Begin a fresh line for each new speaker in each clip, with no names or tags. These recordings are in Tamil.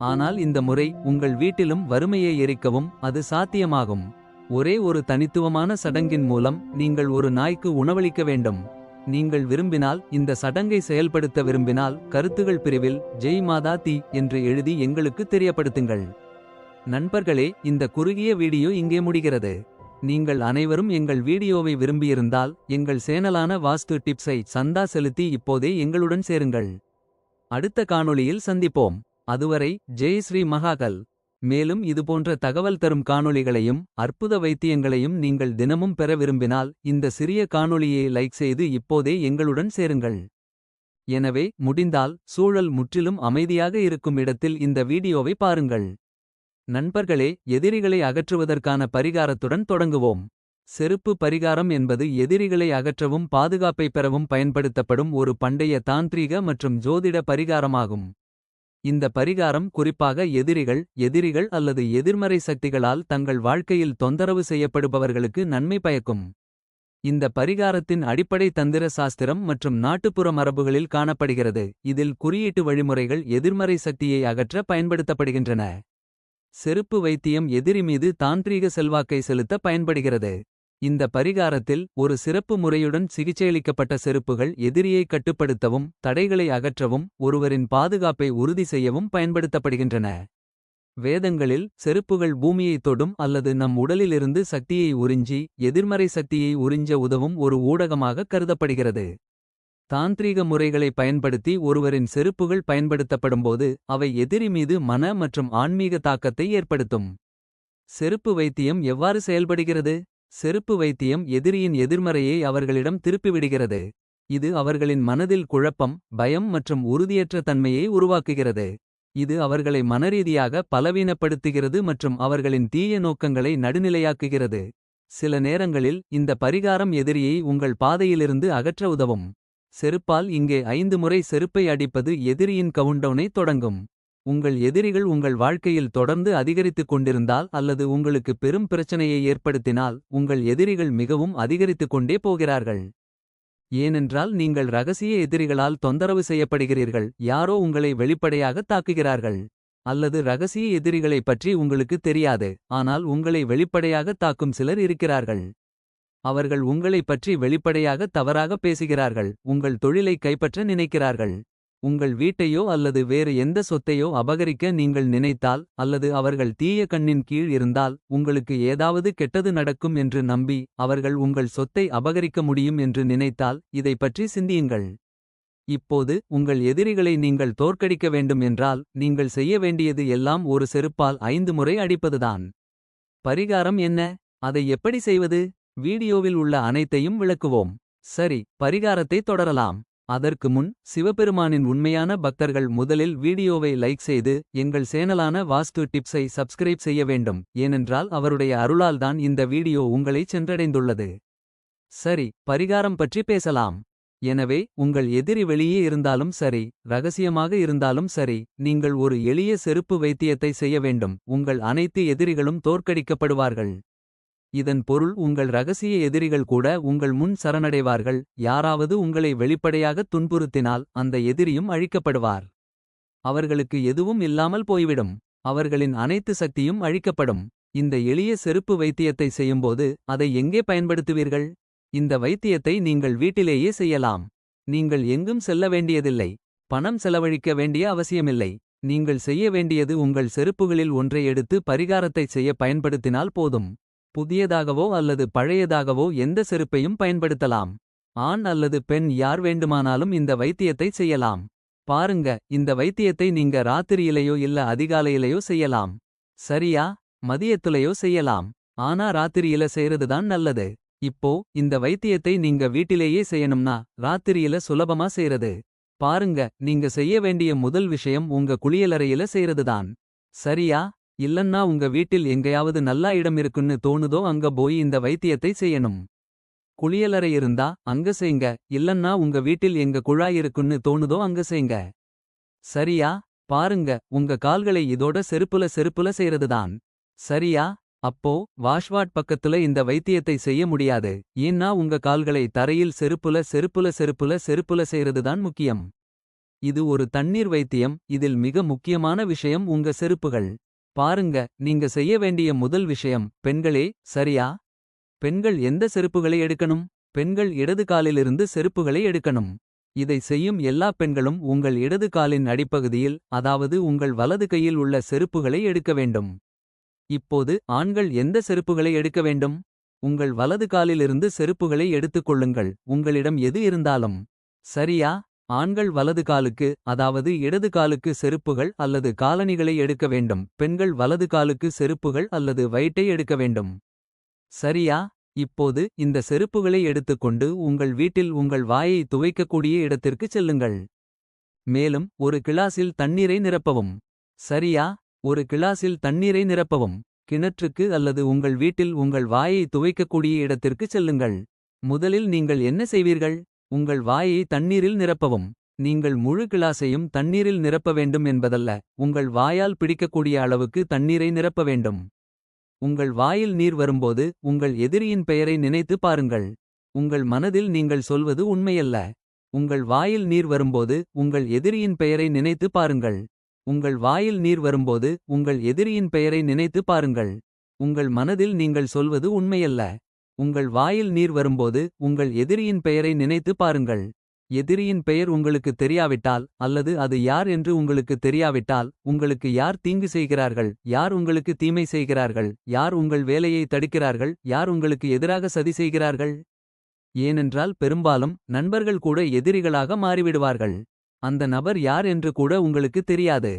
ஆனால் இந்த முறை உங்கள் வீட்டிலும் வறுமையை எரிக்கவும் அது சாத்தியமாகும். ஒரே ஒரு தனித்துவமான சடங்கின் மூலம் நீங்கள் ஒரு நாய்க்கு உணவளிக்க வேண்டும். நீங்கள் விரும்பினால் இந்த சடங்கை செயல்படுத்த விரும்பினால் கருத்துகள் பிரிவில் ஜெய் மாதா தி என்று எழுதி எங்களுக்கு தெரியப்படுத்துங்கள். நண்பர்களே இந்த குறுகிய வீடியோ இங்கே முடிகிறது. நீங்கள் அனைவரும் எங்கள் வீடியோவை விரும்பியிருந்தால் எங்கள் சேனலான வாஸ்து டிப்ஸை சந்தா செலுத்தி இப்போதே எங்களுடன் சேருங்கள். அடுத்த காணொளியில் சந்திப்போம். அதுவரை ஜெய் ஸ்ரீ மகாகல். மேலும் இதுபோன்ற தகவல் தரும் காணொளிகளையும் அற்புத வைத்தியங்களையும் நீங்கள் தினமும் பெற விரும்பினால் இந்த சிறிய காணொளியை லைக் செய்து இப்போதே எங்களுடன் சேருங்கள். எனவே முடிந்தால் சூழல் முற்றிலும் அமைதியாக இருக்கும் இடத்தில் இந்த வீடியோவை பாருங்கள். நண்பர்களே எதிரிகளை அகற்றுவதற்கான பரிகாரத்துடன் தொடங்குவோம். செருப்பு பரிகாரம் என்பது எதிரிகளை அகற்றவும் பாதுகாப்பை பெறவும் பயன்படுத்தப்படும் ஒரு பண்டைய தாந்திரீக மற்றும் ஜோதிட பரிகாரமாகும். இந்த பரிகாரம் குறிப்பாக எதிரிகள் எதிரிகள் அல்லது எதிர்மறை சக்திகளால் தங்கள் வாழ்க்கையில் தொந்தரவு செய்யப்படுபவர்களுக்கு நன்மை பயக்கும். இந்த பரிகாரத்தின் அடிப்படை தந்திர சாஸ்திரம் மற்றும் நாட்டுப்புற மரபுகளில் காணப்படுகிறது. இதில் குறியீட்டு வழிமுறைகள் எதிர்மறை சக்தியை அகற்ற பயன்படுத்தப்படுகின்றன. செருப்பு வைத்தியம் எதிரி மீது தாந்திரீக செல்வாக்கை செலுத்த பயன்படுகிறது. இந்த பரிகாரத்தில் ஒரு சிறப்பு முறையுடன் சிகிச்சையளிக்கப்பட்ட செருப்புகள் எதிரியை கட்டுப்படுத்தவும் தடைகளை அகற்றவும் ஒருவரின் பாதுகாப்பை உறுதி செய்யவும் பயன்படுத்தப்படுகின்றன. வேதங்களில் செருப்புகள் பூமியை தொடும் அல்லது நம் உடலிலிருந்து சக்தியை உறிஞ்சி எதிர்மறை சக்தியை உறிஞ்ச உதவும் ஒரு ஊடகமாக கருதப்படுகிறது. தாந்திரீக முறைகளை பயன்படுத்தி ஒருவரின் செருப்புகள் பயன்படுத்தப்படும்போது அவை எதிரி மீது மன மற்றும் ஆன்மீக தாக்கத்தை ஏற்படுத்தும். செருப்பு வைத்தியம் எவ்வாறு செயல்படுகிறது? செருப்பு வைத்தியம் எதிரியின் எதிர்மறையை அவர்களிடம் திருப்பிவிடுகிறது. இது அவர்களின் மனதில் குழப்பம் பயம் மற்றும் உறுதியற்ற தன்மையை உருவாக்குகிறது. இது அவர்களை மனரீதியாக பலவீனப்படுத்துகிறது மற்றும் அவர்களின் தீய நோக்கங்களை நடுநிலையாக்குகிறது. சில நேரங்களில் இந்த பரிகாரம் எதிரியை உங்கள் பாதையிலிருந்து அகற்ற உதவும். செருப்பால் இங்கே ஐந்து முறை செருப்பை அடிப்பது எதிரியின் கவுண்டவுனை தொடங்கும். உங்கள் எதிரிகள் உங்கள் வாழ்க்கையில் தொடர்ந்து அதிகரித்துக் கொண்டிருந்தால் அல்லது உங்களுக்கு பெரும் பிரச்சனையை ஏற்படுத்தினால் உங்கள் எதிரிகள் மிகவும் அதிகரித்துக் கொண்டே போகிறார்கள். ஏனென்றால் நீங்கள் ரகசிய எதிரிகளால் தொந்தரவு செய்யப்படுகிறீர்கள் யாரோ உங்களை வெளிப்படையாக தாக்குகிறார்கள். அல்லது ரகசிய எதிரிகளைப் பற்றி உங்களுக்கு தெரியாது ஆனால் உங்களை வெளிப்படையாக தாக்கும் சிலர் இருக்கிறார்கள். அவர்கள் உங்களைப் பற்றி வெளிப்படையாக தவறாக பேசுகிறார்கள் உங்கள் தொழிலை கைப்பற்ற நினைக்கிறார்கள். உங்கள் வீட்டையோ அல்லது வேறு எந்த சொத்தையோ அபகரிக்க நீங்கள் நினைத்தால் அல்லது அவர்கள் தீய கண்ணின் கீழ் இருந்தால் உங்களுக்கு ஏதாவது கெட்டது நடக்கும் என்று நம்பி அவர்கள் உங்கள் சொத்தை அபகரிக்க முடியும் என்று நினைத்தால் இதை பற்றி சிந்தியுங்கள். இப்போது உங்கள் எதிரிகளை நீங்கள் தோற்கடிக்க வேண்டும் என்றால் நீங்கள் செய்ய வேண்டியது எல்லாம் ஒரு செருப்பால் ஐந்து முறை அடிப்பதுதான். பரிகாரம் என்ன? அதை எப்படி செய்வது? வீடியோவில் உள்ள அனைத்தையும் விளக்குவோம். சரி பரிகாரத்தை தொடரலாம். அதற்கு முன் சிவபெருமானின் உண்மையான பக்தர்கள் முதலில் வீடியோவை லைக் செய்து எங்கள் சேனலான வாஸ்து டிப்ஸை சப்ஸ்கிரைப் செய்ய வேண்டும். ஏனென்றால் அவருடைய அருளால்தான் இந்த வீடியோ உங்களை சென்றடைந்துள்ளது. சரி பரிகாரம் பற்றி பேசலாம். எனவே உங்கள் எதிரி வெளியே இருந்தாலும் சரி ரகசியமாக இருந்தாலும் சரி நீங்கள் ஒரு எளிய செருப்பு வைத்தியத்தை செய்ய வேண்டும். உங்கள் அனைத்து எதிரிகளும் தோற்கடிக்கப்படுவார்கள். இதன் பொருள் உங்கள் ரகசிய எதிரிகள் கூட உங்கள் முன் சரணடைவார்கள். யாராவது உங்களை வெளிப்படையாக துன்புறுத்தினால் அந்த எதிரியும் அழிக்கப்படுவார். அவர்களுக்கு எதுவும் இல்லாமல் போய்விடும். அவர்களின் அனைத்து சக்தியும் அழிக்கப்படும். இந்த எளிய செருப்பு வைத்தியத்தை செய்யும்போது அதை எங்கே பயன்படுத்துவீர்கள்? இந்த வைத்தியத்தை நீங்கள் வீட்டிலேயே செய்யலாம். நீங்கள் எங்கும் செல்ல வேண்டியதில்லை. பணம் செலவழிக்க வேண்டிய அவசியமில்லை. நீங்கள் செய்ய வேண்டியது உங்கள் செருப்புகளில் ஒன்றை எடுத்து பரிகாரத்தை செய்ய பயன்படுத்தினால் போதும். புதியதாகவோ அல்லது பழையதாகவோ எந்த செருப்பையும் பயன்படுத்தலாம். ஆண் அல்லது பெண் யார் வேண்டுமானாலும் இந்த வைத்தியத்தை செய்யலாம். பாருங்க இந்த வைத்தியத்தை நீங்க ராத்திரியிலேயோ இல்ல அதிகாலையிலேயோ செய்யலாம். சரியா? மதியத்துலயோ செய்யலாம். ஆனா ராத்திரியில செய்யறதுதான் நல்லது. இப்போ இந்த வைத்தியத்தை நீங்க வீட்டிலேயே செய்யணும்னா ராத்திரியில சுலபமா செய்யறது பாருங்க நீங்க செய்ய வேண்டிய முதல் விஷயம் உங்க குளியலறையில செய்யறதுதான் சரியா? இல்லன்னா உங்க வீட்டில் எங்கேயாவது நல்லா இடம் இருக்குன்னு தோணுதோ அங்க போய் இந்த வைத்தியத்தை செய்யணும். குளியலறை இருந்தா அங்க செய்ங்க இல்லன்னா உங்க வீட்டில் எங்க குழாய் இருக்குன்னு தோணுதோ அங்க செய்ங்க. சரியா? பாருங்க உங்க கால்களை இதோட செருப்புல செருப்புல செய்யறதுதான் சரியா? அப்போ வாஷ்வாட் பக்கத்துல இந்த வைத்தியத்தை செய்ய முடியாது. ஏன்னா உங்க கால்களை தரையில் செருப்புல செருப்புல செருப்புல செருப்புல செய்யறதுதான் முக்கியம். இது ஒரு தண்ணீர் வைத்தியம் இதில் மிக முக்கியமான விஷயம் உங்க செருப்புகள். பாருங்க நீங்க செய்ய வேண்டிய முதல் விஷயம் பெண்களே சரியா. பெண்கள் எந்த செருப்புகளை எடுக்கணும். பெண்கள் இடது காலிலிருந்து செருப்புகளை எடுக்கணும். இதை செய்யும் எல்லா பெண்களும் உங்கள் இடது காலின் அடிப்பகுதியில். அதாவது உங்கள் வலது கையில் உள்ள செருப்புகளை எடுக்க வேண்டும். இப்போது ஆண்கள் எந்த செருப்புகளை எடுக்க வேண்டும். உங்கள் வலது காலிலிருந்து செருப்புகளை எடுத்துக் கொள்ளுங்கள். உங்களிடம் எது இருந்தாலும். சரியா ஆண்கள் வலது காலுக்கு அதாவது இடது காலுக்கு செருப்புகள் அல்லது காலணிகளை எடுக்க வேண்டும். பெண்கள் வலது காலுக்கு செருப்புகள் அல்லது வயிட்டை எடுக்க வேண்டும். சரியா இப்போது இந்த செருப்புகளை எடுத்துக்கொண்டு உங்கள் வீட்டில் உங்கள் வாயை துவைக்கக்கூடிய இடத்திற்கு செல்லுங்கள். மேலும் ஒரு கிளாஸில் தண்ணீரை நிரப்பவும். சரியா ஒரு கிளாஸில் தண்ணீரை நிரப்பவும். கிணற்றுக்கு அல்லது உங்கள் வீட்டில் உங்கள் வாயை துவைக்கக்கூடிய இடத்திற்கு செல்லுங்கள். முதலில் நீங்கள் என்ன செய்வீர்கள் உங்கள் வாயை தண்ணீரில் நிரப்பவும். நீங்கள் முழு கிளாஸையும் தண்ணீரில் நிரப்ப வேண்டும் என்பதல்ல. உங்கள் வாயால் பிடிக்கக்கூடிய அளவுக்கு தண்ணீரை நிரப்ப வேண்டும். உங்கள் வாயில் நீர் வரும்போது உங்கள் எதிரியின் பெயரை நினைத்து பாருங்கள். உங்கள் மனதில் நீங்கள் சொல்வது உண்மையல்ல. உங்கள் வாயில் நீர் வரும்போது உங்கள் எதிரியின் பெயரை நினைத்து பாருங்கள். உங்கள் வாயில் நீர் வரும்போது உங்கள் எதிரியின் பெயரை நினைத்து பாருங்கள். உங்கள் மனதில் நீங்கள் சொல்வது உண்மையல்ல. உங்கள் வாயில் நீர் வரும்போது உங்கள் எதிரியின் பெயரை நினைத்து பாருங்கள். எதிரியின் பெயர் உங்களுக்கு தெரியாவிட்டால் அல்லது அது யார் என்று உங்களுக்கு தெரியாவிட்டால். உங்களுக்கு யார் தீங்கு செய்கிறார்கள் யார் உங்களுக்கு தீமை செய்கிறார்கள். யார் உங்கள் வேலையை தடுக்கிறார்கள் யார் உங்களுக்கு எதிராக சதி செய்கிறார்கள். ஏனென்றால் பெரும்பாலும் நண்பர்கள் கூட எதிரிகளாக மாறிவிடுவார்கள். அந்த நபர் யார் என்று கூட உங்களுக்கு தெரியாது.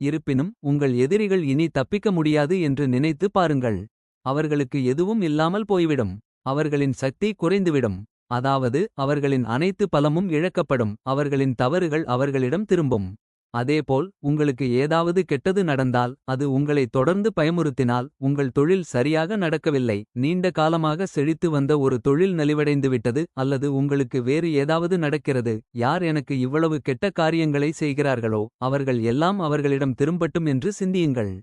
இருப்பினும் உங்கள் எதிரிகள் இனி தப்பிக்க முடியாது என்று நினைத்து பாருங்கள். அவர்களுக்கு எதுவும் இல்லாமல் போய்விடும். அவர்களின் சக்தி குறைந்துவிடும். அதாவது அவர்களின் அனைத்து பலமும் இழக்கப்படும். அவர்களின் தவறுகள் அவர்களிடம் திரும்பும். அதேபோல் உங்களுக்கு ஏதாவது கெட்டது நடந்தால் அது உங்களை தொடர்ந்து பயமுறுத்தினால். உங்கள் தொழில் சரியாக நடக்கவில்லை நீண்ட காலமாக செழித்து வந்த ஒரு தொழில் நலிவடைந்துவிட்டது. அல்லது உங்களுக்கு வேறு ஏதாவது நடக்கிறது. யார் எனக்கு இவ்வளவு கெட்ட காரியங்களை செய்கிறார்களோ. அவர்கள் எல்லாம் அவர்களிடம் திரும்பட்டும் என்று சிந்தியுங்கள்.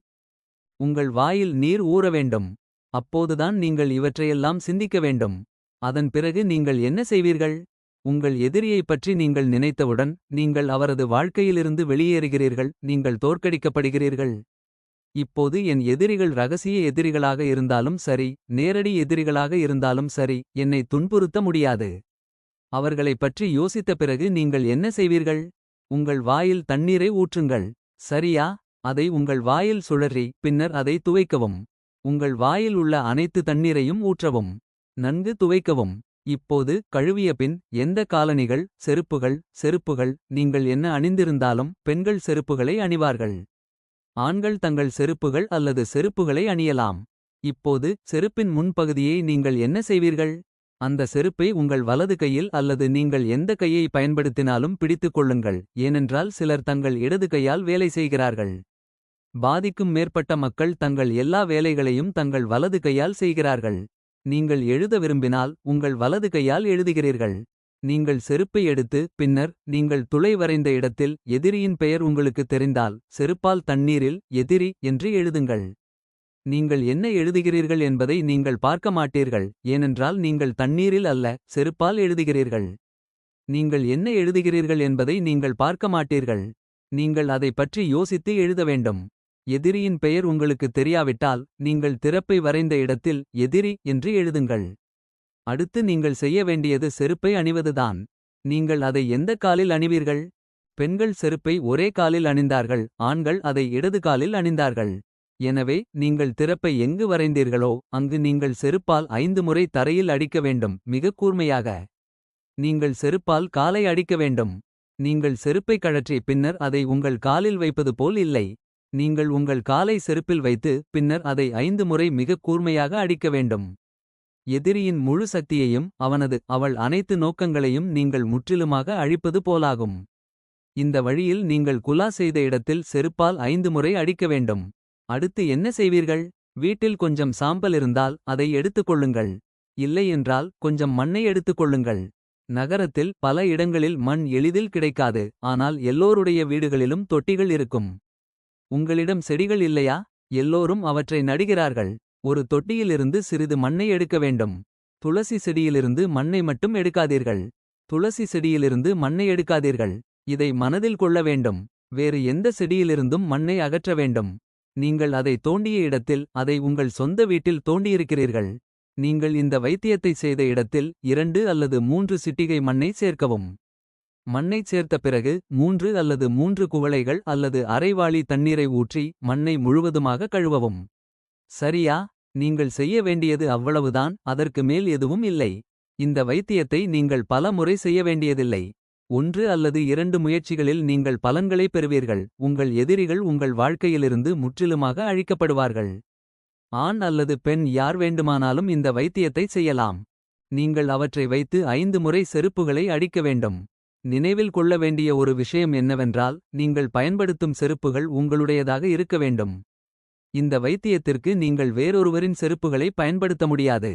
உங்கள் வாயில் நீர் ஊற வேண்டும். அப்போதுதான் நீங்கள் இவற்றையெல்லாம் சிந்திக்க வேண்டும். அதன் பிறகு நீங்கள் என்ன செய்வீர்கள். உங்கள் எதிரியைப் பற்றி நீங்கள் நினைத்தவுடன். நீங்கள் அவரது வாழ்க்கையிலிருந்து வெளியேறுகிறீர்கள். நீங்கள் தோற்கடிக்கப்படுகிறீர்கள். இப்போது என் எதிரிகள் ரகசிய எதிரிகளாக இருந்தாலும் சரி. நேரடி எதிரிகளாக இருந்தாலும் சரி என்னை துன்புறுத்த முடியாது. அவர்களைப் பற்றி யோசித்த பிறகு நீங்கள் என்ன செய்வீர்கள். உங்கள் வாயில் தண்ணீரை ஊற்றுங்கள். சரியா அதை உங்கள் வாயில் சுழறி பின்னர் அதை துவைக்கவும். உங்கள் வாயில் உள்ள அனைத்து தண்ணீரையும் ஊற்றவும். நன்கு துவைக்கவும். இப்போது கழுவிய பின் எந்த காலணிகள் செருப்புகள் செருப்புகள் நீங்கள் என்ன அணிந்திருந்தாலும் பெண்கள் செருப்புகளை அணிவார்கள். ஆண்கள் தங்கள் செருப்புகள் அல்லது செருப்புகளை அணியலாம். இப்போது செருப்பின் முன்பகுதியை நீங்கள் என்ன செய்வீர்கள். அந்த செருப்பை உங்கள் வலது கையில் அல்லது நீங்கள் எந்த கையை பயன்படுத்தினாலும் பிடித்துக் கொள்ளுங்கள். ஏனென்றால் சிலர் தங்கள் இடது கையால் வேலை செய்கிறார்கள். பாதிக்கும் மேற்பட்ட மக்கள் தங்கள் எல்லா வேலைகளையும் தங்கள் வலது கையால் செய்கிறார்கள். நீங்கள் எழுத விரும்பினால் உங்கள் வலது கையால் எழுதுகிறீர்கள். நீங்கள் செருப்பை எடுத்து பின்னர் நீங்கள் துளை வரைந்த இடத்தில் எதிரியின் பெயர் உங்களுக்கு தெரிந்தால் செருப்பால் தண்ணீரில் எதிரி என்று எழுதுங்கள். நீங்கள் என்ன எழுதுகிறீர்கள் என்பதை நீங்கள் பார்க்க மாட்டீர்கள். ஏனென்றால் நீங்கள் தண்ணீரில் அல்ல செருப்பால் எழுதுகிறீர்கள். நீங்கள் என்ன எழுதுகிறீர்கள் என்பதை நீங்கள் பார்க்க மாட்டீர்கள். நீங்கள் அதை பற்றி யோசித்து எழுத வேண்டும். எதிரியின் பெயர் உங்களுக்கு தெரியாவிட்டால் நீங்கள் திறப்பை வரைந்த இடத்தில் எதிரி என்று எழுதுங்கள். அடுத்து நீங்கள் செய்ய வேண்டியது செருப்பை அணிவதுதான். நீங்கள் அதை எந்த காலில் அணிவீர்கள். பெண்கள் செருப்பை ஒரே காலில் அணிந்தார்கள் ஆண்கள் அதை இடது காலில் அணிந்தார்கள். எனவே நீங்கள் திறப்பை எங்கு வரைந்தீர்களோ அங்கு நீங்கள் செருப்பால் ஐந்து முறை தரையில் அடிக்க வேண்டும் மிக கூர்மையாக. நீங்கள் செருப்பால் காலை அடிக்க வேண்டும். நீங்கள் செருப்பை கழற்றி பின்னர் அதை உங்கள் காலில் வைப்பது போல் இல்லை. நீங்கள் உங்கள் காலை செருப்பில் வைத்து பின்னர் அதை ஐந்து முறை மிகக் கூர்மையாக அடிக்க வேண்டும். எதிரியின் முழு சக்தியையும் அவனது அவள் அனைத்து நோக்கங்களையும் நீங்கள் முற்றிலுமாக அழிப்பது போலாகும். இந்த வழியில் நீங்கள் குலா செய்த இடத்தில் செருப்பால் ஐந்து முறை அடிக்க வேண்டும். அடுத்து என்ன செய்வீர்கள் வீட்டில் கொஞ்சம் சாம்பல் இருந்தால் அதை எடுத்துக்கொள்ளுங்கள். இல்லையென்றால் கொஞ்சம் மண்ணை எடுத்துக்கொள்ளுங்கள். நகரத்தில் பல இடங்களில் மண் எளிதில் கிடைக்காது ஆனால் எல்லோருடைய வீடுகளிலும் தொட்டிகள் இருக்கும். உங்களிடம் செடிகள் இல்லையா எல்லோரும் அவற்றை நடுகிறார்கள். ஒரு தொட்டியிலிருந்து சிறிது மண்ணை எடுக்க வேண்டும். துளசி செடியிலிருந்து மண்ணை மட்டும் எடுக்காதீர்கள். துளசி செடியிலிருந்து மண்ணை எடுக்காதீர்கள். இதை மனதில் கொள்ள வேண்டும் வேறு எந்த செடியிலிருந்தும் மண்ணை அகற்ற வேண்டும் நீங்கள் அதை தோண்டிய இடத்தில் அதை உங்கள் சொந்த வீட்டில் தோண்டியிருக்கிறீர்கள் நீங்கள் இந்த வைத்தியத்தை செய்த இடத்தில் இரண்டு அல்லது மூன்று சிட்டிகை மண்ணை சேர்க்கவும் மண்ணைச் சேர்த்த பிறகு மூன்று அல்லது மூன்று குவளைகள் அல்லது அரைவாளி தண்ணீரை ஊற்றி மண்ணை முழுவதுமாக கழுவவும். சரியா? நீங்கள் செய்ய வேண்டியது அவ்வளவுதான் அதற்கு மேல் எதுவும் இல்லை. இந்த வைத்தியத்தை நீங்கள் பல முறை செய்ய வேண்டியதில்லை. ஒன்று அல்லது இரண்டு முயற்சிகளில் நீங்கள் பலன்களை பெறுவீர்கள் உங்கள் எதிரிகள் உங்கள் வாழ்க்கையிலிருந்து முற்றிலுமாக அழிக்கப்படுவார்கள். ஆண் அல்லது பெண் யார் வேண்டுமானாலும் இந்த வைத்தியத்தை செய்யலாம். நீங்கள் அவற்றை வைத்து ஐந்து முறை செருப்புகளை அடிக்க வேண்டும். நினைவில் கொள்ள வேண்டிய ஒரு விஷயம் என்னவென்றால் நீங்கள் பயன்படுத்தும் செருப்புகள் உங்களுடையதாக இருக்க வேண்டும். இந்த வைத்தியத்திற்கு நீங்கள் வேறொருவரின் செருப்புகளை பயன்படுத்த முடியாது.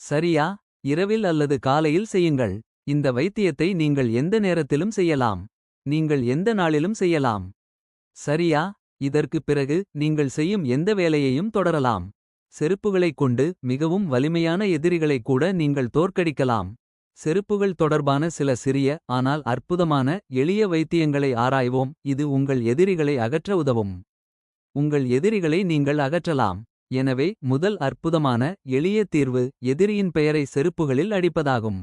சரியா? இரவில் அல்லது காலையில் செய்யுங்கள். இந்த வைத்தியத்தை நீங்கள் எந்த நேரத்திலும் செய்யலாம். நீங்கள் எந்த நாளிலும் செய்யலாம். சரியா? இதற்குப் பிறகு நீங்கள் செய்யும் எந்த வேலையையும் தொடரலாம். செருப்புகளைக் கொண்டு மிகவும் வலிமையான எதிரிகளைக் கூட நீங்கள் தோற்கடிக்கலாம். செருப்புகள் தொடர்பான சில சிறிய ஆனால் அற்புதமான எளிய வைத்தியங்களை ஆராய்வோம். இது உங்கள் எதிரிகளை அகற்ற உதவும். உங்கள் எதிரிகளை நீங்கள் அகற்றலாம். எனவே முதல் அற்புதமான எளிய தீர்வு எதிரியின் பெயரை செருப்புகளில் அடிப்பதாகும்.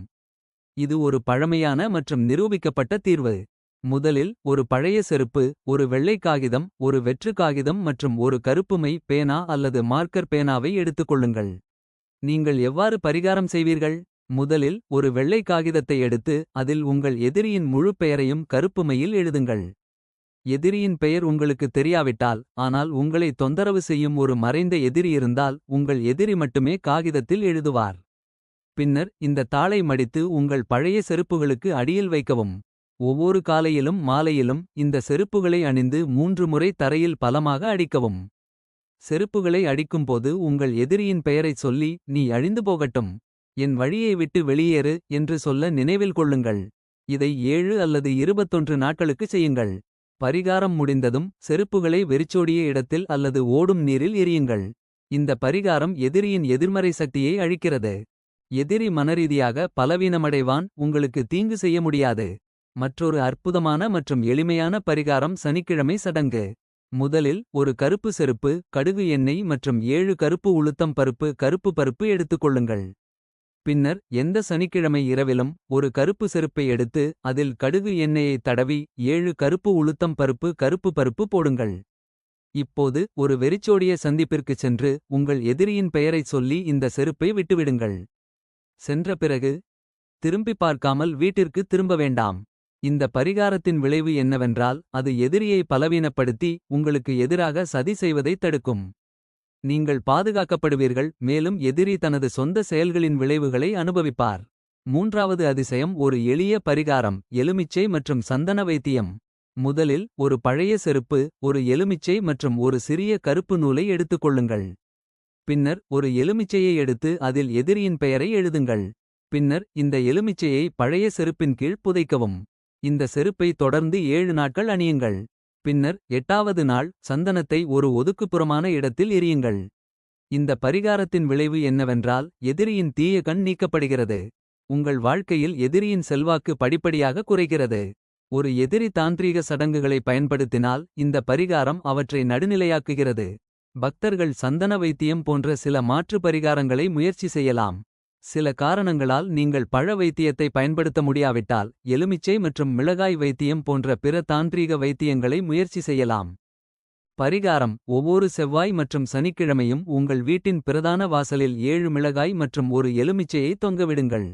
இது ஒரு பழமையான மற்றும் நிரூபிக்கப்பட்ட தீர்வு. முதலில் ஒரு பழைய செருப்பு ஒரு வெள்ளை காகிதம் ஒரு வெற்று காகிதம் மற்றும் ஒரு கருப்புமை பேனா அல்லது மார்க்கர் பேனாவை எடுத்துக்கொள்ளுங்கள் நீங்கள் எவ்வாறு பரிகாரம் செய்வீர்கள்? முதலில் ஒரு வெள்ளை காகிதத்தை எடுத்து அதில் உங்கள் எதிரியின் முழு பெயரையும் கருப்புமையில் எழுதுங்கள். எதிரியின் பெயர் உங்களுக்கு தெரியாவிட்டால் ஆனால் உங்களை தொந்தரவு செய்யும் ஒரு மறைந்த எதிரி இருந்தால் உங்கள் எதிரி மட்டுமே காகிதத்தில் எழுதுவார். பின்னர் இந்த தாளை மடித்து உங்கள் பழைய செருப்புகளுக்கு அடியில் வைக்கவும். ஒவ்வொரு காலையிலும் மாலையிலும் இந்த செருப்புகளை அணிந்து மூன்று முறை தரையில் பலமாக அடிக்கவும். செருப்புகளை அடிக்கும்போது உங்கள் எதிரியின் பெயரைச் சொல்லி நீ அழிந்து போகட்டும். என் வழியை விட்டு வெளியேறு என்று சொல்ல நினைவில் கொள்ளுங்கள். இதை ஏழு அல்லது இருபத்தொன்று நாட்களுக்கு செய்யுங்கள். பரிகாரம் முடிந்ததும் செருப்புகளை வெறிச்சோடிய இடத்தில் அல்லது ஓடும் நீரில் எரியுங்கள் இந்த பரிகாரம் எதிரியின் எதிர்மறை சக்தியை அழிக்கிறது. எதிரி மனரீதியாக பலவீனமடைவான் உங்களுக்கு தீங்கு செய்ய முடியாது. மற்றொரு அற்புதமான மற்றும் எளிமையான பரிகாரம் சனிக்கிழமை சடங்கு. முதலில் ஒரு கருப்பு செருப்பு கடுகு எண்ணெய் மற்றும் ஏழு கருப்பு உளுத்தம் பருப்பு கருப்பு பருப்பு எடுத்துக்கொள்ளுங்கள் பின்னர் எந்த சனிக்கிழமை இரவிலும் ஒரு கருப்பு செருப்பை எடுத்து அதில் கடுகு எண்ணெயை தடவி ஏழு கருப்பு உளுத்தம் பருப்பு கருப்பு பருப்பு போடுங்கள். இப்போது ஒரு வெறிச்சோடிய சந்திப்பிற்குச் சென்று உங்கள் எதிரியின் பெயரைச் சொல்லி இந்த செருப்பை விட்டுவிடுங்கள். சென்ற பிறகு திரும்பி பார்க்காமல் வீட்டிற்கு திரும்ப வேண்டாம். இந்த பரிகாரத்தின் விளைவு என்னவென்றால் அது எதிரியை பலவீனப்படுத்தி உங்களுக்கு எதிராக சதி செய்வதைத் தடுக்கும். நீங்கள் பாதுகாக்கப்படுவீர்கள் மேலும் எதிரி தனது சொந்த செயல்களின் விளைவுகளை அனுபவிப்பார். மூன்றாவது அதிசயம் ஒரு எளிய பரிகாரம் எலுமிச்சை மற்றும் சந்தன வைத்தியம். முதலில் ஒரு பழைய செருப்பு ஒரு எலுமிச்சை மற்றும் ஒரு சிறிய கருப்பு நூலை எடுத்துக்கொள்ளுங்கள் பின்னர் ஒரு எலுமிச்சையை எடுத்து அதில் எதிரியின் பெயரை எழுதுங்கள். பின்னர் இந்த எலுமிச்சையை பழைய செருப்பின் கீழ் புதைக்கவும். இந்த செருப்பை தொடர்ந்து ஏழு நாட்கள் அணியுங்கள். பின்னர் எட்டாவது நாள் சந்தனத்தை ஒரு ஒதுக்குப்புறமான இடத்தில் எரியுங்கள் இந்த பரிகாரத்தின் விளைவு என்னவென்றால் எதிரியின் தீய கண் நீக்கப்படுகிறது. உங்கள் வாழ்க்கையில் எதிரியின் செல்வாக்கு படிப்படியாக குறைகிறது. ஒரு எதிரி தாந்திரீக சடங்குகளை பயன்படுத்தினால் இந்த பரிகாரம் அவற்றை நடுநிலையாக்குகிறது. பக்தர்கள் சந்தன வைத்தியம் போன்ற சில மாற்று பரிகாரங்களை முயற்சி செய்யலாம். சில காரணங்களால் நீங்கள் பழ வைத்தியத்தை பயன்படுத்த முடியாவிட்டால் எலுமிச்சை மற்றும் மிளகாய் வைத்தியம் போன்ற பிற தாந்திரீக வைத்தியங்களை முயற்சி செய்யலாம். பரிகாரம் ஒவ்வொரு செவ்வாய் மற்றும் சனிக்கிழமையும் உங்கள் வீட்டின் பிரதான வாசலில் ஏழு மிளகாய் மற்றும் ஒரு எலுமிச்சையை தொங்கவிடுங்கள்.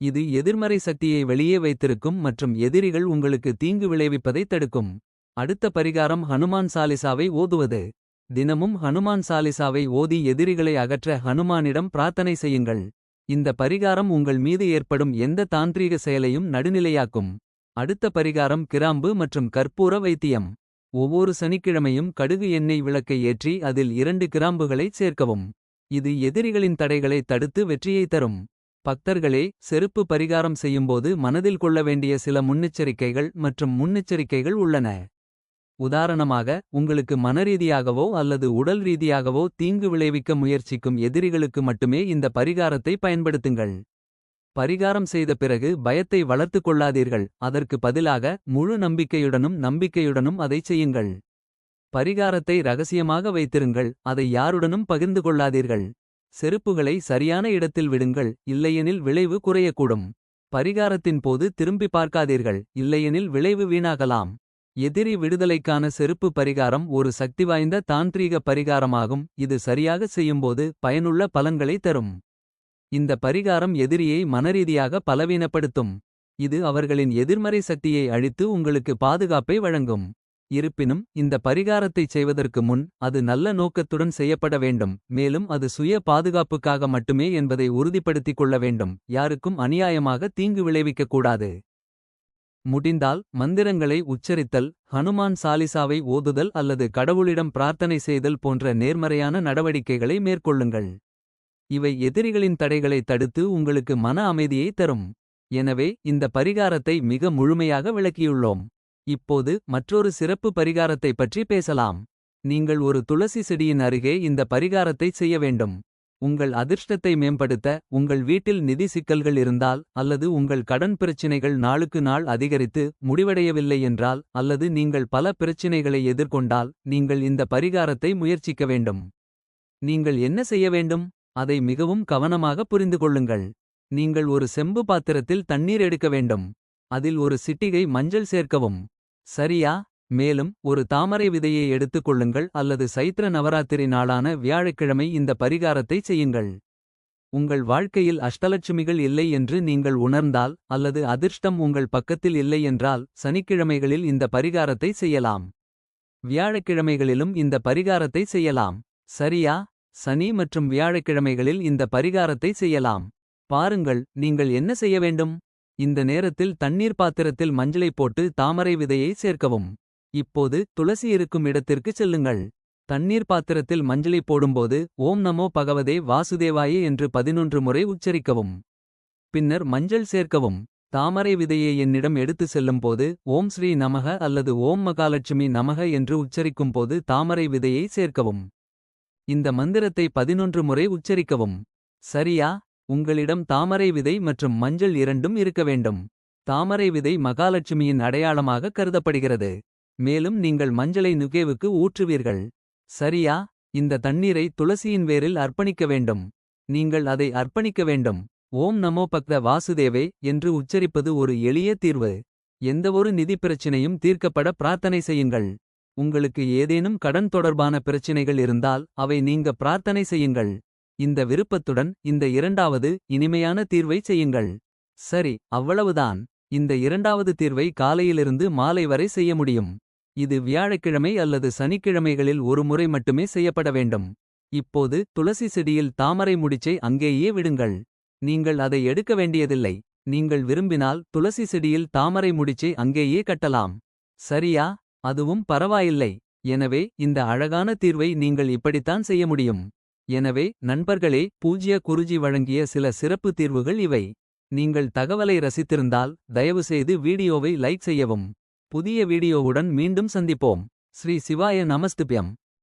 இது எதிர்மறை சக்தியை வெளியே வைத்திருக்கும் மற்றும் எதிரிகள் உங்களுக்கு தீங்கு விளைவிப்பதைத் தடுக்கும். அடுத்த பரிகாரம் ஹனுமான் சாலிசாவை ஓதுவது. தினமும் ஹனுமான் சாலிசாவை ஓதி எதிரிகளை அகற்ற ஹனுமானிடம் பிரார்த்தனை செய்யுங்கள். இந்த பரிகாரம் உங்கள் மீது ஏற்படும் எந்த தாந்திரீக செயலையும் நடுநிலையாக்கும். அடுத்த பரிகாரம் கிராம்பு மற்றும் கற்பூர வைத்தியம். ஒவ்வொரு சனிக்கிழமையும் கடுகு எண்ணெய் விளக்கை ஏற்றி அதில் இரண்டு கிராம்புகளைச் சேர்க்கவும். இது எதிரிகளின் தடைகளை தடுத்து வெற்றியை தரும். பக்தர்களே செருப்பு பரிகாரம் செய்யும்போது மனதில் கொள்ள வேண்டிய சில முன்னெச்சரிக்கைகள் மற்றும் முன்னெச்சரிக்கைகள் உள்ளன. உதாரணமாக உங்களுக்கு மனரீதியாகவோ அல்லது உடல் ரீதியாகவோ தீங்கு விளைவிக்க முயற்சிக்கும் எதிரிகளுக்கு மட்டுமே இந்த பரிகாரத்தை பயன்படுத்துங்கள். பரிகாரம் செய்த பிறகு பயத்தை வளர்த்துக் கொள்ளாதீர்கள். அதற்கு பதிலாக முழு நம்பிக்கையுடனும் நம்பிக்கையுடனும் அதைச் செய்யுங்கள். பரிகாரத்தை ரகசியமாக வைத்திருங்கள். அதை யாருடனும் பகிர்ந்து கொள்ளாதீர்கள். செருப்புகளை சரியான இடத்தில் விடுங்கள். இல்லையெனில் விளைவு குறையக்கூடும். பரிகாரத்தின் போது திரும்பி பார்க்காதீர்கள். இல்லையெனில் விளைவு வீணாகலாம். எதிரி விடுதலைக்கான செருப்பு பரிகாரம் ஒரு சக்திவாய்ந்த தாந்திரீக பரிகாரமாகும். இது சரியாக செய்யும்போது பயனுள்ள பலன்களை தரும். இந்த பரிகாரம் எதிரியை மனரீதியாக பலவீனப்படுத்தும். இது அவர்களின் எதிர்மறை சக்தியை அழித்து உங்களுக்கு பாதுகாப்பை வழங்கும். இருப்பினும் இந்த பரிகாரத்தைச் செய்வதற்கு முன் அது நல்ல நோக்கத்துடன் செய்யப்பட வேண்டும். மேலும் அது சுய பாதுகாப்புக்காக மட்டுமே என்பதை உறுதிப்படுத்திக் கொள்ள வேண்டும். யாருக்கும் அநியாயமாக தீங்கு விளைவிக்கக் கூடாது. முடிந்தால் மந்திரங்களை உச்சரித்தல் ஹனுமான் சாலிசாவை ஓதுதல் அல்லது கடவுளிடம் பிரார்த்தனை செய்தல் போன்ற நேர்மறையான நடவடிக்கைகளை மேற்கொள்ளுங்கள். இவை எதிரிகளின் தடைகளை தடுத்து உங்களுக்கு மன அமைதியை தரும். எனவே இந்த பரிகாரத்தை மிக முழுமையாக விளக்கியுள்ளோம். இப்போது மற்றொரு சிறப்பு பரிகாரத்தை பற்றி பேசலாம். நீங்கள் ஒரு துளசி செடியின் அருகே இந்த பரிகாரத்தை செய்ய வேண்டும். உங்கள் அதிர்ஷ்டத்தை மேம்படுத்த உங்கள் வீட்டில் நிதி சிக்கல்கள் இருந்தால் அல்லது உங்கள் கடன் பிரச்சினைகள் நாளுக்கு நாள் அதிகரித்து முடிவடையவில்லை என்றால் அல்லது நீங்கள் பல பிரச்சினைகளை எதிர்கொண்டால் நீங்கள் இந்த பரிகாரத்தை முயற்சிக்க வேண்டும். நீங்கள் என்ன செய்ய வேண்டும்? அதை மிகவும் கவனமாக புரிந்து கொள்ளுங்கள். நீங்கள் ஒரு செம்பு பாத்திரத்தில் தண்ணீர் எடுக்க வேண்டும். அதில் ஒரு சிட்டிகை மஞ்சள் சேர்க்கவும். சரியா? மேலும் ஒரு தாமரை விதையை எடுத்துக் கொள்ளுங்கள் அல்லது சைத்ர நவராத்திரி நாளான வியாழக்கிழமை இந்த பரிகாரத்தை செய்யுங்கள். உங்கள் வாழ்க்கையில் அஷ்டலட்சுமிகள் இல்லை என்று நீங்கள் உணர்ந்தால் அல்லது அதிர்ஷ்டம் உங்கள் பக்கத்தில் இல்லை என்றால் சனிக்கிழமைகளில் இந்த பரிகாரத்தை செய்யலாம். வியாழக்கிழமைகளிலும் இந்த பரிகாரத்தை செய்யலாம். சரியா? சனி மற்றும் வியாழக்கிழமைகளில் இந்த பரிகாரத்தை செய்யலாம். பாருங்கள் நீங்கள் என்ன செய்ய வேண்டும்? இந்த நேரத்தில் தண்ணீர் பாத்திரத்தில் மஞ்சளை போட்டு தாமரை விதையை சேர்க்கவும். இப்போது துளசி இருக்கும் இடத்திற்குச் செல்லுங்கள். தண்ணீர் பாத்திரத்தில் மஞ்சளை போடும்போது ஓம் நமோ பகவதே வாசுதேவாயே என்று பதினொன்று முறை உச்சரிக்கவும். பின்னர் மஞ்சள் சேர்க்கவும். தாமரை விதையை என்னிடம் எடுத்து செல்லும்போது ஓம் ஸ்ரீ நமக அல்லது ஓம் மகாலட்சுமி நமக என்று உச்சரிக்கும்போது தாமரை விதையை சேர்க்கவும். இந்த மந்திரத்தை பதினொன்று முறை உச்சரிக்கவும். சரியா? உங்களிடம் தாமரை விதை மற்றும் மஞ்சள் இரண்டும் இருக்க வேண்டும். தாமரை விதை மகாலட்சுமியின் அடையாளமாக கருதப்படுகிறது. மேலும் நீங்கள் மஞ்சளை நுகேவுக்கு ஊற்றுவீர்கள். சரியா? இந்த தண்ணீரை துளசியின் வேரில் அர்ப்பணிக்க வேண்டும். நீங்கள் அதை அர்ப்பணிக்க வேண்டும். ஓம் நமோ பக்த வாசுதேவே என்று உச்சரிப்பது ஒரு எளிய தீர்வு. எந்தவொரு நிதி பிரச்சினையும் தீர்க்கப்பட பிரார்த்தனை செய்யுங்கள். உங்களுக்கு ஏதேனும் கடன் தொடர்பான பிரச்சினைகள் இருந்தால் அவை நீங்க பிரார்த்தனை செய்யுங்கள். இந்த விருப்பத்துடன் இந்த இரண்டாவது இனிமையான தீர்வை செய்யுங்கள். சரி அவ்வளவுதான். இந்த இரண்டாவது தீர்வை காலையிலிருந்து மாலை வரை செய்ய முடியும். இது வியாழக்கிழமை அல்லது சனிக்கிழமைகளில் ஒரு முறை மட்டுமே செய்யப்பட வேண்டும். இப்போது துளசி செடியில் தாமரை முடிச்சை அங்கேயே விடுங்கள். நீங்கள் அதை எடுக்க வேண்டியதில்லை. நீங்கள் விரும்பினால் துளசி செடியில் தாமரை முடிச்சை அங்கேயே கட்டலாம். சரியா? அதுவும் பரவாயில்லை. எனவே இந்த அழகான தீர்வை நீங்கள் இப்படித்தான் செய்ய முடியும். எனவே நண்பர்களே பூஜ்ய குருஜி வழங்கிய சில சிறப்பு தீர்வுகள் இவை. நீங்கள் தகவலை ரசித்திருந்தால் தயவுசெய்து வீடியோவை லைக் செய்யவும். புதிய வீடியோவுடன் மீண்டும் சந்திப்போம். ஸ்ரீ சிவாய நமஸ்துபியம்.